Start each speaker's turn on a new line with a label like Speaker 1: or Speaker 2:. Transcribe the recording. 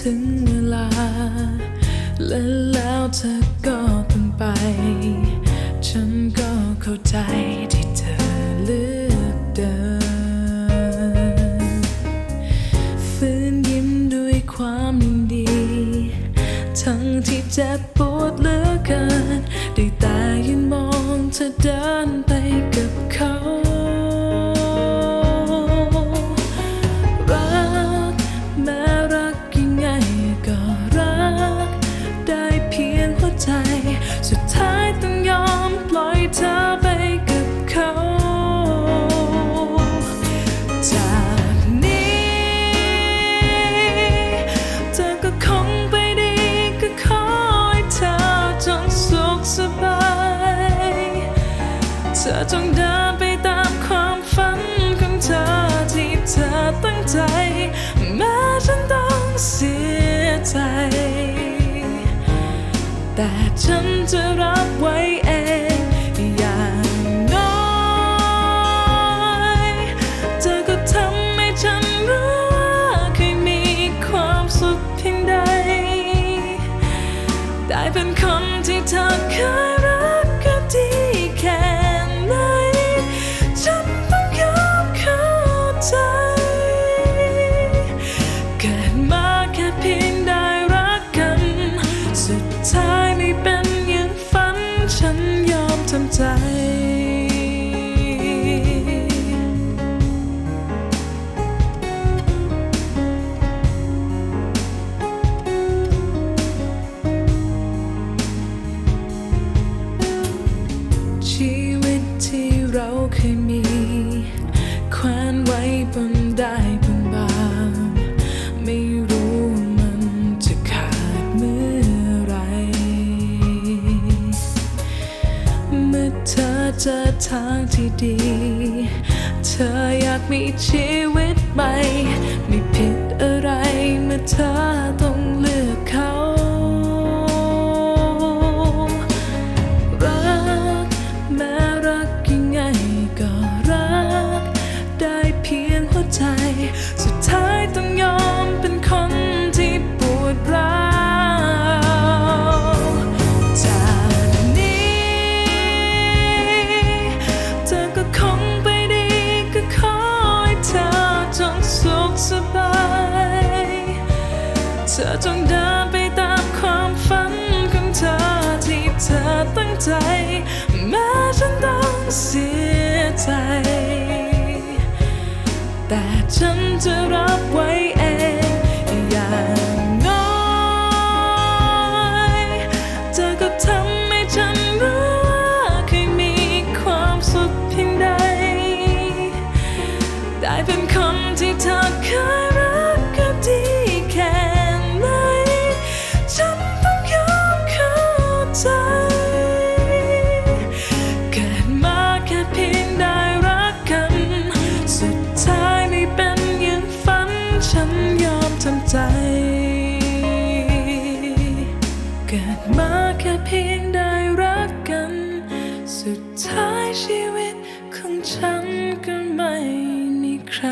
Speaker 1: ถึงเวลา และแล้วเธอก็ต้องไป ฉันก็เข้าใจที่เธอเลือกเดินฟื้นยิ้มด้วยความยิดี ทั้งที่เจ็บปวดเหลือเกิน ได้แต่ยืนมองเธอเดิน ใจ สุดท้ายต้องยอมปล่อยเธอไปกับเขา จากนี้เธอก็คงไปดีก็ขอให้เธอจงสุขสบาย เธอจงเดิ เธอเคยรักก็ดีแค่ไหนฉันต้องยอมเข้าใจ เกิดมาแค่เพียง เจอทางที่ดี เธออยากมีชีวิตใหม่ ไม่ผิดอะไรเมื่อเธอต้อง จงเดินไปตามความฝันของเธอที่เธอตั้งใจ แม้ฉันต้องเสียใจ แต่ฉันจะรับไว้เองอย่างน้อยเธอก็ทำให้ฉันรู้ว่าเคยมีความสุขเพียงใด ได้เป็นคนที่เธอเคย กิดมาแค่เพียงได้รักกัน สุดท้ายชีวิตของฉันก็ไม่มีใคร